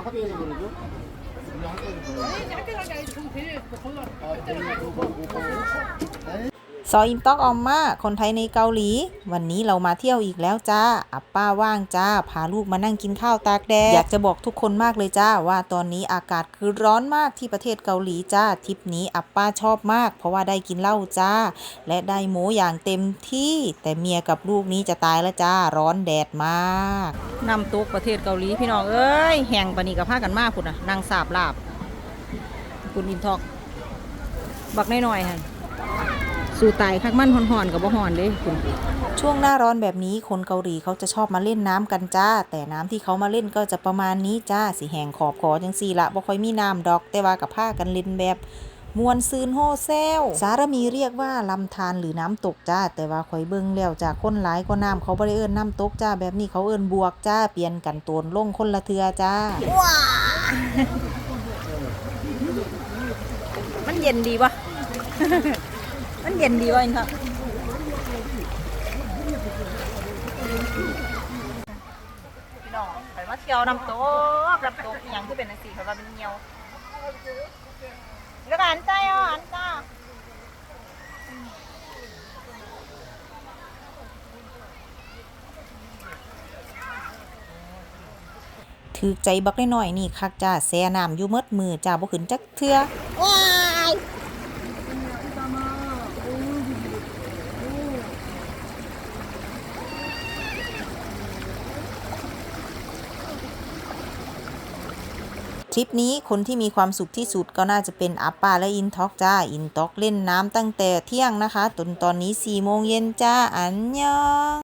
바깥에서 그러죠? 아니, 짧게 가게 아니지. 거기 뭐, 걸러. 아, 데려가서 걸러. ซออินต็อกออมมาคนไทยในเกาหลี วันนี้เรามาเที่ยวอีกแล้วจ้า อับป้าว่างจ้า พาลูกมานั่งกินข้าวตากแดด อยากจะบอกทุกคนมากเลยจ้า ว่าตอนนี้อากาศคือร้อนมากที่ประเทศเกาหลีจ้า ทริปนี้อับป้าชอบมาก เพราะว่าได้กินเหล้าจ้า และได้หมูอย่างเต็มที่ แต่เมียกับลูกนี้จะตายแล้วจ้า ร้อนแดดมากนำตุกประเทศเกาหลีพี่น้องเอ้ย แห่งปนีกับผ้ากันมากพุ่นนะนางสาบลาบ คุณอินทอก บักน้อยๆฮะ สู่ไตคักมันห่อนๆกับบ่ห่อนเด้คุณช่วงหน้าร้อนแบบนี้คนเกาหลีเขาจะชอบมาเล่นน้ำกันจ้า แต่น้ำที่เขามาเล่นก็จะประมาณนี้จ้าสีแหงขอบขอจังสี่ละบ่ค่อยมีน้ำดอก แต่ว่ากับผ้ากันเล่นแบบมวนซืนโฮเซล สารมีเรียกว่าลำธารหรือน้ำตกจ้า แต่ว่าข่อยเบิ่งแล้วจากคนหลายก็น้ำเขาบ่ได้เอิ้นน้ำตกจ้า แบบนี้เขาเอิ้นบวกจ้า เปลี่ยนกันโตนลงคนละเทือจ้า มันเย็นดีวะ มันเย็นดีวะอินครับพี่น้องไปมาเที่ยวน้ำตกน้ำตกอหย่างที่เป็นอันสีเขาว่าเป็นเงียวแล้วก็อันใจอะอันจ้าถือใจบักได้หน่อยๆนี่คักจ้าแซ่น้ำอยู่เมดมือจ้าบ่ขึ้นจักเทื่อ ทริปนี้คนที่มีความสุขที่สุดก็น่าจะเป็นอาป้าและอินท็อกจ้า อินท็อกเล่นน้ำตั้งแต่เที่ยงนะคะจนตอนนี้4โมงเย็นจ้า อันยอง